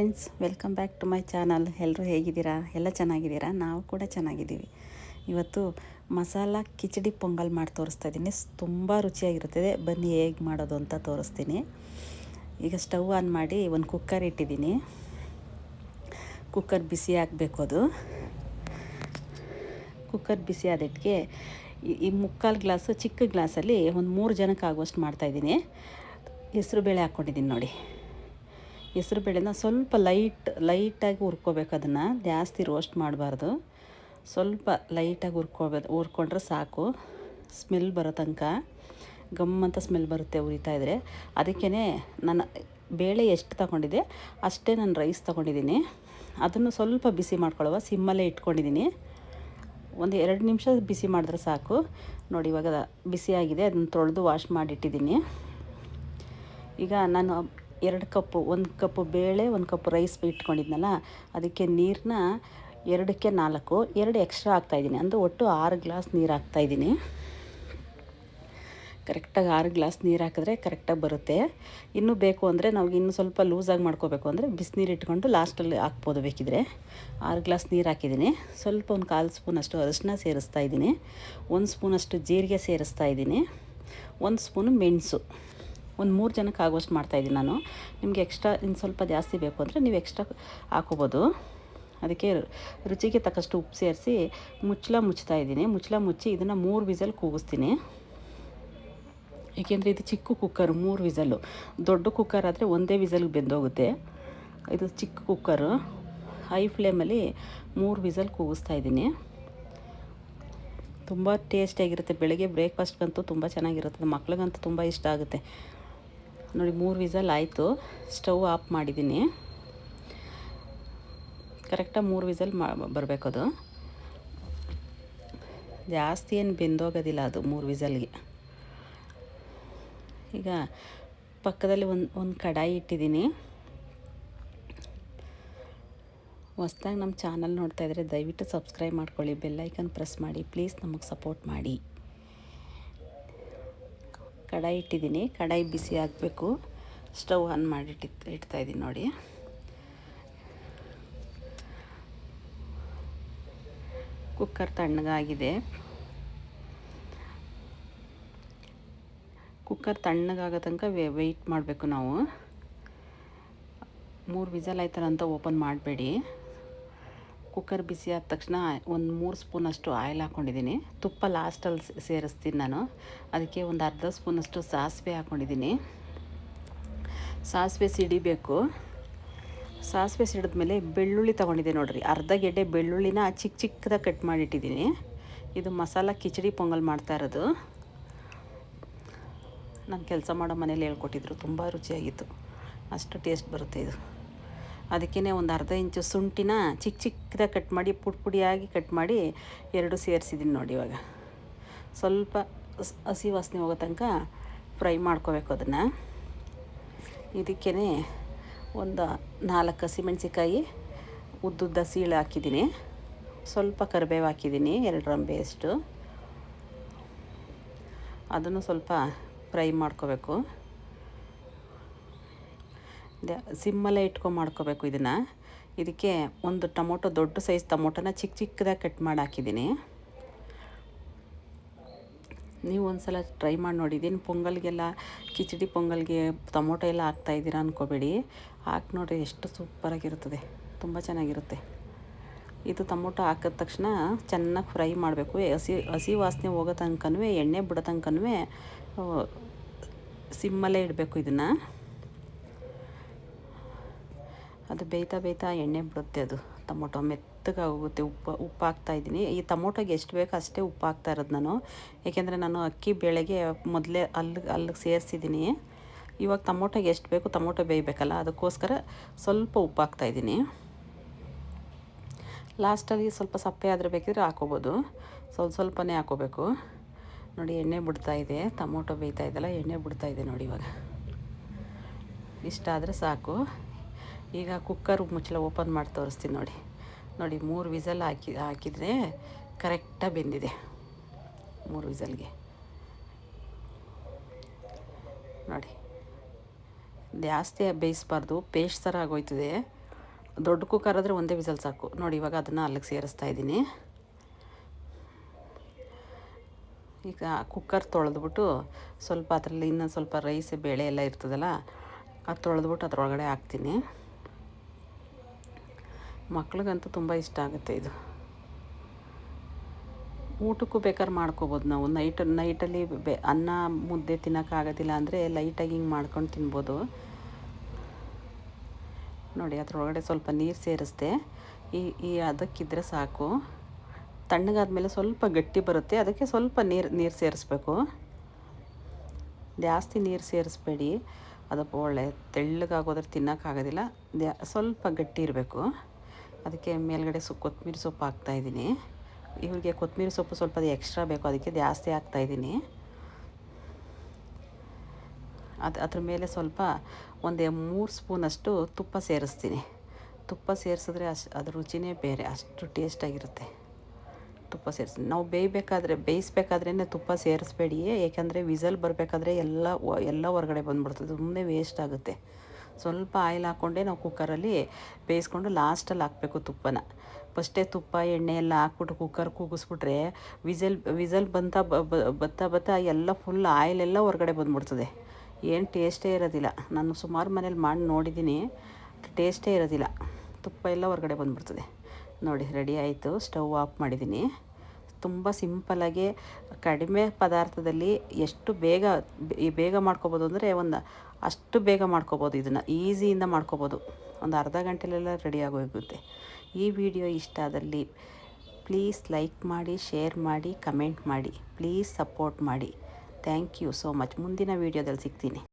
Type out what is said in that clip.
Friends, welcome back to my channel. ಎಲ್ಲರೂ ಹೇಗಿದ್ದೀರಾ? ಎಲ್ಲ ಚೆನ್ನಾಗಿದ್ದೀರಾ? ನಾವು ಕೂಡ ಚೆನ್ನಾಗಿದ್ದೀವಿ. ಇವತ್ತು ಮಸಾಲ ಕಿಚಡಿ ಪೊಂಗಲ್ ಮಾಡಿ ತೋರಿಸ್ತಾ ಇದ್ದೀನಿ. ತುಂಬ ರುಚಿಯಾಗಿರುತ್ತದೆ ಬನ್ನಿ ಹೇಗೆ ಮಾಡೋದು ಅಂತ ತೋರಿಸ್ತೀನಿ. ಈಗ ಸ್ಟವ್ ಆನ್ ಮಾಡಿ ಒಂದು ಕುಕ್ಕರ್ ಇಟ್ಟಿದ್ದೀನಿ. ಕುಕ್ಕರ್ ಬಿಸಿ ಹಾಕಬೇಕು ಅದು. ಕುಕ್ಕರ್ ಬಿಸಿ ಆದಿಟ್ಟಿಗೆ ಈ ಮುಕ್ಕಾಲು ಗ್ಲಾಸು ಚಿಕ್ಕ ಗ್ಲಾಸಲ್ಲಿ ಒಂದು ಮೂರು ಜನಕ್ಕೆ ಆಗುವಷ್ಟು ಮಾಡ್ತಾಯಿದ್ದೀನಿ ಹೆಸರು ಬೇಳೆ ಹಾಕ್ಕೊಂಡಿದ್ದೀನಿ ನೋಡಿ. ಹೆಸ್ರು ಬೇಳೆನ ಸ್ವಲ್ಪ ಲೈಟ್, ಲೈಟಾಗಿ ಹುರ್ಕೋಬೇಕು ಅದನ್ನು. ಜಾಸ್ತಿ ರೋಸ್ಟ್ ಮಾಡಬಾರ್ದು. ಸ್ವಲ್ಪ ಲೈಟಾಗಿ ಹುರ್ಕೋಬೇಕು ಹುರ್ಕೊಂಡ್ರೆ ಸಾಕು. ಸ್ಮೆಲ್ ಬರೋ ತನಕ. ಗಮ್ ಅಂತ ಸ್ಮೆಲ್ ಬರುತ್ತೆ ಉರಿತಾ ಇದ್ದರೆ ಅದಕ್ಕೇ ನಾನು ಬೇಳೆ ಎಷ್ಟು ತಗೊಂಡಿದ್ದೆ ಅಷ್ಟೇ ನಾನು ರೈಸ್ ತಗೊಂಡಿದ್ದೀನಿ. ಅದನ್ನು ಸ್ವಲ್ಪ ಬಿಸಿ ಮಾಡ್ಕೊಳ್ಳುವ. ಸಿಮ್ಮಲ್ಲೇ ಇಟ್ಕೊಂಡಿದ್ದೀನಿ. ಒಂದು ಎರಡು ನಿಮಿಷ ಬಿಸಿ ಮಾಡಿದ್ರೆ ಸಾಕು. ನೋಡಿ, ಇವಾಗ ಬಿಸಿಯಾಗಿದೆ. ಅದನ್ನು ತೊಳೆದು ವಾಶ್ ಮಾಡಿಟ್ಟಿದ್ದೀನಿ. ಈಗ ನಾನು ಎರಡು ಕಪ್ಪು, ಒಂದು ಕಪ್ಪು ಬೇಳೆ, ಒಂದು ಕಪ್ ರೈಸ್ ಇಟ್ಕೊಂಡಿದ್ನಲ್ಲ, ಅದಕ್ಕೆ ನೀರನ್ನ ಎರಡಕ್ಕೆ ನಾಲ್ಕು, ಎರಡು ಎಕ್ಸ್ಟ್ರಾ ಹಾಕ್ತಾಯಿದ್ದೀನಿ ಅಂದರೆ ಒಟ್ಟು ಆರು ಗ್ಲಾಸ್ ನೀರು ಹಾಕ್ತಾಯಿದ್ದೀನಿ ಕರೆಕ್ಟಾಗಿ ಆರು ಗ್ಲಾಸ್ ನೀರು ಹಾಕಿದ್ರೆ ಕರೆಕ್ಟಾಗಿ ಬರುತ್ತೆ. ಇನ್ನೂ ಬೇಕು ಅಂದರೆ ನಾವು ಇನ್ನೂ ಸ್ವಲ್ಪ ಲೂಸಾಗಿ ಮಾಡ್ಕೋಬೇಕು ಅಂದರೆ ಬಿಸಿನೀರು ಇಟ್ಕೊಂಡು ಲಾಸ್ಟಲ್ಲಿ ಹಾಕ್ಬೋದು ಬೇಕಿದ್ರೆ. ಆರು ಗ್ಲಾಸ್ ನೀರು ಹಾಕಿದ್ದೀನಿ. ಸ್ವಲ್ಪ ಒಂದು ಕಾಲು ಸ್ಪೂನಷ್ಟು ಅರಿಶಿನ ಸೇರಿಸ್ತಾ ಇದ್ದೀನಿ. ಒಂದು ಸ್ಪೂನಷ್ಟು ಜೀರಿಗೆ ಸೇರಿಸ್ತಾ ಇದ್ದೀನಿ. ಒಂದು ಸ್ಪೂನು ಮೆಣಸು. ಒಂದು ಮೂರು ಜನಕ್ಕೆ ಆಗುವಷ್ಟು ಮಾಡ್ತಾಯಿದ್ದೀನಿ ನಾನು. ನಿಮಗೆ ಎಕ್ಸ್ಟ್ರಾ ಇನ್ನು ಸ್ವಲ್ಪ ಜಾಸ್ತಿ ಬೇಕು ಅಂದರೆ ನೀವು ಎಕ್ಸ್ಟ್ರಾ ಹಾಕೋಬೋದು. ಅದಕ್ಕೆ ರುಚಿಗೆ ತಕ್ಕಷ್ಟು ಉಪ್ಪು ಸೇರಿಸಿ ಮುಚ್ಚಳ ಮುಚ್ತಾ ಇದ್ದೀನಿ. ಮುಚ್ಚಳ ಮುಚ್ಚಿ ಇದನ್ನು ಮೂರು ವಿಸಲ್ ಕೂಗಿಸ್ತೀನಿ. ಏಕೆಂದರೆ ಇದು ಚಿಕ್ಕ ಕುಕ್ಕರು ಮೂರು ವಿಸಲ್ಲು ದೊಡ್ಡ ಕುಕ್ಕರ್ ಆದರೆ ಒಂದೇ ವಿಸಲ್ಗೆ ಬೆಂದೋಗುತ್ತೆ. ಇದು ಚಿಕ್ಕ ಕುಕ್ಕರು ಹೈ ಫ್ಲೇಮಲ್ಲಿ ಮೂರು ವಿಸಲ್ ಕೂಗಿಸ್ತಾ ಇದ್ದೀನಿ. ತುಂಬ ಟೇಸ್ಟಿಯಾಗಿರುತ್ತೆ ಬೆಳಗ್ಗೆ ಬ್ರೇಕ್ಫಾಸ್ಟ್ಗಂತೂ ತುಂಬ ಚೆನ್ನಾಗಿರುತ್ತೆ. ಮಕ್ಳಿಗಂತೂ ತುಂಬ ಇಷ್ಟ ಆಗುತ್ತೆ. ನೋಡಿ, ಮೂರು ವಿಸಲ್ ಆಯಿತು. ಸ್ಟವ್ ಆಫ್ ಮಾಡಿದ್ದೀನಿ. ಕರೆಕ್ಟಾಗಿ ಮೂರು ವಿಸಲ್ ಮಾ ಅದು. ಜಾಸ್ತಿ ಏನು ಬೆಂದೋಗೋದಿಲ್ಲ ಅದು ಮೂರು ವಿಸಲ್ಗೆ. ಈಗ ಪಕ್ಕದಲ್ಲಿ ಒಂದು ಒಂದು ಕಡಾಯಿ ಇಟ್ಟಿದ್ದೀನಿ. ಹೊಸ್ದಾಗಿ ನಮ್ಮ ಚಾನಲ್ ನೋಡ್ತಾ ಇದ್ದರೆ ದಯವಿಟ್ಟು ಸಬ್ಸ್ಕ್ರೈಬ್ ಮಾಡ್ಕೊಳ್ಳಿ ಬೆಲ್ಲೈಕನ್ ಪ್ರೆಸ್ ಮಾಡಿ, ಪ್ಲೀಸ್ ನಮಗೆ ಸಪೋರ್ಟ್ ಮಾಡಿ. ಕಡಾಯಿ ಇಟ್ಟಿದ್ದೀನಿ. ಕಡಾಯಿ ಬಿಸಿ ಆಗಬೇಕು ಸ್ಟವ್ ಆನ್ ಮಾಡಿ ಇಡ್ತಾ ಇದ್ದೀನಿ ನೋಡಿ. ಕುಕ್ಕರ್ ತಣ್ಣಗಾಗಿದೆ. ಕುಕ್ಕರ್ ತಣ್ಣಗಾಗೋ ತನಕ ವೆಯ್ಟ್ ಮಾಡಬೇಕು ನಾವು. ಮೂರು ವಿಸಲ್ ಆಯ್ತಲ್ಲ ಅಂತ ಓಪನ್ ಮಾಡಬೇಡಿ. ಕುಕ್ಕರ್ ಬಿಸಿ ಆದ ತಕ್ಷಣ ಒಂದು ಮೂರು ಸ್ಪೂನಷ್ಟು ಆಯಿಲ್ ಹಾಕ್ಕೊಂಡಿದ್ದೀನಿ ತುಪ್ಪ ಲಾಸ್ಟಲ್ಲಿ ಸೇರಿಸ್ತೀನಿ ನಾನು. ಅದಕ್ಕೆ ಒಂದು ಅರ್ಧ ಸ್ಪೂನಷ್ಟು ಸಾಸಿವೆ ಹಾಕ್ಕೊಂಡಿದ್ದೀನಿ ಸಾಸಿವೆ ಸಿಡಿಬೇಕು. ಸಾಸಿವೆ ಸಿಡಿದ್ಮೇಲೆ ಬೆಳ್ಳುಳ್ಳಿ ತೊಗೊಂಡಿದ್ದೆ ನೋಡಿರಿ. ಅರ್ಧ ಗೆಡ್ಡೆ ಬೆಳ್ಳುಳ್ಳಿನ ಚಿಕ್ಕ ಚಿಕ್ಕದಾಗಿ ಕಟ್ ಮಾಡಿಟ್ಟಿದ್ದೀನಿ. ಇದು ಮಸಾಲ ಕಿಚಡಿ ಪೊಂಗಲ್ ಮಾಡ್ತಾ ಇರೋದು. ನಾನು ಕೆಲಸ ಮಾಡೋ ಮನೇಲಿ ಹೇಳ್ಕೊಟ್ಟಿದ್ರು. ತುಂಬ ರುಚಿಯಾಗಿತ್ತು. ಅಷ್ಟು ಟೇಸ್ಟ್ ಬರುತ್ತೆ ಇದು. ಅದಕ್ಕೇ ಒಂದು ಅರ್ಧ ಇಂಚು ಶುಂಠಿನ ಚಿಕ್ಕ ಚಿಕ್ಕದಾಗಿ ಕಟ್ ಮಾಡಿ, ಪುಡಿ ಪುಡಿಯಾಗಿ ಕಟ್ ಮಾಡಿ ಎರಡು ಸೇರಿಸಿದ್ದೀನಿ ನೋಡಿ ಇವಾಗ. ಸ್ವಲ್ಪ ಹಸಿ ವಾಸನೆ ಹೋಗೋ ತನಕ ಫ್ರೈ ಮಾಡ್ಕೋಬೇಕು ಅದನ್ನು. ಇದಕ್ಕೇ ಒಂದು ನಾಲ್ಕು ಹಸಿಮೆಣ್ಸಿಕಾಯಿ ಉದ್ದುದ್ದ ಸೀಳು ಹಾಕಿದ್ದೀನಿ ಸ್ವಲ್ಪ ಕರಿಬೇವು ಹಾಕಿದ್ದೀನಿ ಎರಡು ರಂಬೆಯಷ್ಟು ಅದನ್ನು ಸ್ವಲ್ಪ ಫ್ರೈ ಮಾಡ್ಕೋಬೇಕು. ಸಿಮ್ಮಲ್ಲೇ ಇಟ್ಕೊಂಡು ಮಾಡ್ಕೋಬೇಕು ಇದನ್ನು. ಇದಕ್ಕೆ ಒಂದು ಟೊಮೊಟೊ, ದೊಡ್ಡ ಸೈಜ್ ಟೊಮೊಟೊನ ಚಿಕ್ಕ ಚಿಕ್ಕದಾಗಿ ಕಟ್ ಮಾಡಿ ಹಾಕಿದ್ದೀನಿ. ನೀವು ಒಂದು ಸಲ ಟ್ರೈ ಮಾಡಿ ನೋಡಿದ್ದೀನಿ ಪೊಂಗಲ್ಗೆಲ್ಲ, ಕಿಚಡಿ ಪೊಂಗಲ್ಗೆ ಟೊಮೊಟೊ ಎಲ್ಲ ಹಾಕ್ತಾಯಿದ್ದೀರಾ ಅಂದ್ಕೋಬೇಡಿ ಹಾಕಿ ನೋಡಿರಿ ಎಷ್ಟು ಸೂಪರಾಗಿರುತ್ತದೆ. ತುಂಬ ಚೆನ್ನಾಗಿರುತ್ತೆ. ಇದು ಟೊಮೊಟೊ ಹಾಕಿದ ತಕ್ಷಣ ಚೆನ್ನಾಗಿ ಫ್ರೈ ಮಾಡಬೇಕು. ಹಸಿ ಹಸಿ ವಾಸನೆ ಹೋಗೋ ತನಕನೂ ಎಣ್ಣೆ ಬಿಡೋ ತನಕನೂ ಸಿಮ್ಮಲ್ಲೇ ಇಡಬೇಕು ಇದನ್ನು. ಅದು ಬೇಯ್ತಾ ಬೇಯ್ತಾ ಎಣ್ಣೆ ಬಿಡುತ್ತೆ ಅದು. ಟೊಮೊಟೊ ಮೆತ್ತಗಾಗೋಗುತ್ತೆ ಉಪ್ಪು ಉಪ್ಪು ಹಾಕ್ತಾಯಿದ್ದೀನಿ ಈ ಟೊಮೊಟೊಗೆ ಎಷ್ಟು ಬೇಕೋ ಅಷ್ಟೇ ಉಪ್ಪು ಹಾಕ್ತಾ ಇರೋದು ನಾನು. ಏಕೆಂದರೆ ನಾನು ಅಕ್ಕಿ ಬೇಳೆಗೆ ಮೊದಲೇ ಅಲ್ಲಿಗೆ ಅಲ್ಲಿಗೆ ಸೇರಿಸಿದ್ದೀನಿ. ಇವಾಗ ಟೊಮೊಟೊಗೆ ಎಷ್ಟು ಬೇಕು ಟೊಮೊಟೊ ಬೇಯಬೇಕಲ್ಲ, ಅದಕ್ಕೋಸ್ಕರ ಸ್ವಲ್ಪ ಉಪ್ಪು ಹಾಕ್ತಾಯಿದ್ದೀನಿ ಲಾಸ್ಟಲ್ಲಿ ಸ್ವಲ್ಪ ಸಪ್ಪೆ ಆದರೆ ಬೇಕಿದ್ರೆ ಹಾಕೋಬೋದು. ಸ್ವಲ್ಪ ಸ್ವಲ್ಪನೇ ಹಾಕೋಬೇಕು. ನೋಡಿ, ಎಣ್ಣೆ ಬಿಡ್ತಾ ಇದೆ. ಟೊಮೊಟೊ ಬೇಯ್ತಾ ಇದೆಲ್ಲ ಎಣ್ಣೆ ಬಿಡ್ತಾ ಇದೆ ನೋಡಿ ಇವಾಗ. ಇಷ್ಟ ಆದರೆ ಸಾಕು. ಈಗ ಕುಕ್ಕರ್ ಮುಚ್ಚಳ ಓಪನ್ ಮಾಡಿ ತೋರಿಸ್ತೀನಿ ನೋಡಿ. ನೋಡಿ, ಮೂರು ವಿಸಲ್ ಹಾಕಿ, ಹಾಕಿದರೆ ಕರೆಕ್ಟಾಗಿ ಬೆಂದಿದೆ. ಮೂರು ವಿಸಲ್ಗೆ. ನೋಡಿ, ಜಾಸ್ತಿ ಬೇಯಿಸ್ಬಾರ್ದು ಪೇಸ್ಟ್ ಥರ ಆಗೋಯ್ತದೆ. ದೊಡ್ಡ ಕುಕ್ಕರ್ ಆದರೆ ಒಂದೇ ವಿಸಲ್ ಸಾಕು. ನೋಡಿ, ಇವಾಗ ಅದನ್ನು ಅಲ್ಲಿಗೆ ಸೇರಿಸ್ತಾ ಇದ್ದೀನಿ. ಈಗ ಕುಕ್ಕರ್ ತೊಳೆದ್ಬಿಟ್ಟು ಸ್ವಲ್ಪ ಅದರಲ್ಲಿ ಇನ್ನೊಂದು ಸ್ವಲ್ಪ ರೈಸ್ ಬೇಳೆ ಎಲ್ಲ ಇರ್ತದಲ್ಲ, ಅದು ತೊಳೆದ್ಬಿಟ್ಟು ಅದರೊಳಗಡೆ ಹಾಕ್ತೀನಿ. ಮಕ್ಳಿಗಂತೂ ತುಂಬ ಇಷ್ಟ ಆಗುತ್ತೆ ಇದು. ಊಟಕ್ಕೂ ಬೇಕಾದ್ರೆ ಮಾಡ್ಕೋಬೋದು ನಾವು. ನೈಟ್, ನೈಟಲ್ಲಿ ಬೆ, ಅನ್ನ ಮುದ್ದೆ ತಿನ್ನೋಕ್ಕಾಗೋದಿಲ್ಲ ಅಂದರೆ ಲೈಟಾಗಿ ಹಿಂಗೆ ಮಾಡ್ಕೊಂಡು ತಿನ್ಬೋದು. ನೋಡಿ, ಅದರೊಳಗಡೆ ಸ್ವಲ್ಪ ನೀರು ಸೇರಿಸ್ದೆ. ಈ ಈ ಅದಕ್ಕಿದ್ರೆ ಸಾಕು. ತಣ್ಣಗಾದ್ಮೇಲೆ ಸ್ವಲ್ಪ ಗಟ್ಟಿ ಬರುತ್ತೆ. ಅದಕ್ಕೆ ಸ್ವಲ್ಪ ನೀರು ನೀರು ಸೇರಿಸ್ಬೇಕು. ಜಾಸ್ತಿ ನೀರು ಸೇರಿಸ್ಬೇಡಿ. ಅದಕ್ಕೆ ಒಳ್ಳೆ ತೆಳ್ಳಗಾಗೋದ್ರೆ ತಿನ್ನೋಕ್ಕಾಗೋದಿಲ್ಲ ಸ್ವಲ್ಪ ಗಟ್ಟಿ ಇರಬೇಕು. ಅದಕ್ಕೆ ಮೇಲ್ಗಡೆ ಸೊ ಕೊತ್ತಂಬರಿ ಸೊಪ್ಪು ಹಾಕ್ತಾಯಿದ್ದೀನಿ ಇವರಿಗೆ ಕೊತ್ತಂಬರಿ ಸೊಪ್ಪು ಸ್ವಲ್ಪ ಎಕ್ಸ್ಟ್ರಾ ಬೇಕು. ಅದಕ್ಕೆ ಜಾಸ್ತಿ ಹಾಕ್ತಾಯಿದ್ದೀನಿ ಅದು ಅದ್ರ ಮೇಲೆ ಸ್ವಲ್ಪ ಒಂದು ಮೂರು ಸ್ಪೂನಷ್ಟು ತುಪ್ಪ ಸೇರಿಸ್ತೀನಿ. ತುಪ್ಪ ಸೇರಿಸಿದ್ರೆ ಅಷ್ಟು ಅದ್ರ ರುಚಿನೇ ಬೇರೆ. ಅಷ್ಟು ಟೇಸ್ಟಾಗಿರುತ್ತೆ ತುಪ್ಪ ಸೇರಿಸಿ ನಾವು ಬೇಯಬೇಕಾದ್ರೆ ಬೇಯಿಸ್ಬೇಕಾದ್ರೇ ತುಪ್ಪ ಸೇರಿಸ್ಬೇಡಿ ಏಕೆಂದರೆ ವಿಸಲ್ ಬರಬೇಕಾದ್ರೆ ಎಲ್ಲ ಎಲ್ಲ ಹೊರಗಡೆ ಬಂದುಬಿಡ್ತದೆ. ಸುಮ್ಮನೆ ವೇಸ್ಟ್ ಆಗುತ್ತೆ. ಸ್ವಲ್ಪ ಆಯಿಲ್ ಹಾಕ್ಕೊಂಡೇ ನಾವು ಕುಕ್ಕರಲ್ಲಿ ಬೇಯಿಸ್ಕೊಂಡು ಲಾಸ್ಟಲ್ಲಿ ಹಾಕಬೇಕು ತುಪ್ಪನ. ಫಸ್ಟೇ ತುಪ್ಪ, ಎಣ್ಣೆ ಎಲ್ಲ ಹಾಕ್ಬಿಟ್ಟು ಕುಕ್ಕರ್ ಕೂಗಿಸ್ಬಿಟ್ರೆ ವಿಸಲ್ ವಿಸಲ್ ಬಂತ ಬತ್ತಾ ಬತ್ತಾ ಎಲ್ಲ ಫುಲ್ ಆಯಿಲ್ ಎಲ್ಲ ಹೊರಗಡೆ ಬಂದ್ಬಿಡ್ತದೆ. ಏನು ಟೇಸ್ಟೇ ಇರೋದಿಲ್ಲ. ನಾನು ಸುಮಾರು ಮನೇಲಿ ಮಾಡಿ ನೋಡಿದ್ದೀನಿ ಟೇಸ್ಟೇ ಇರೋದಿಲ್ಲ. ತುಪ್ಪ ಎಲ್ಲ ಹೊರಗಡೆ ಬಂದ್ಬಿಡ್ತದೆ. ನೋಡಿ ರೆಡಿ ಆಯಿತು. ಸ್ಟವ್ ಆಫ್ ಮಾಡಿದ್ದೀನಿ ತುಂಬ ಸಿಂಪಲಾಗಿ ಕಡಿಮೆ ಪದಾರ್ಥದಲ್ಲಿ ಎಷ್ಟು ಬೇಗ ಬೇಗ ಮಾಡ್ಕೋಬೋದು ಅಂದರೆ ಒಂದು ಅಷ್ಟು ಬೇಗ ಮಾಡ್ಕೋಬೋದು ಇದನ್ನು. ಈಸಿಯಿಂದ ಮಾಡ್ಕೋಬೋದು. ಒಂದು ಅರ್ಧ ಗಂಟೆಲೆಲ್ಲ ರೆಡಿ ಆಗೋಗುತ್ತೆ. ಈ ವಿಡಿಯೋ ಇಷ್ಟ ಆದಲ್ಲಿ ಪ್ಲೀಸ್ ಲೈಕ್ ಮಾಡಿ ಶೇರ್ ಮಾಡಿ ಕಮೆಂಟ್ ಮಾಡಿ. ಪ್ಲೀಸ್ ಸಪೋರ್ಟ್ ಮಾಡಿ. ಥ್ಯಾಂಕ್ ಯು ಸೋ ಮಚ್ ಮುಂದಿನ ವೀಡಿಯೋದಲ್ಲಿ ಸಿಗ್ತೀನಿ.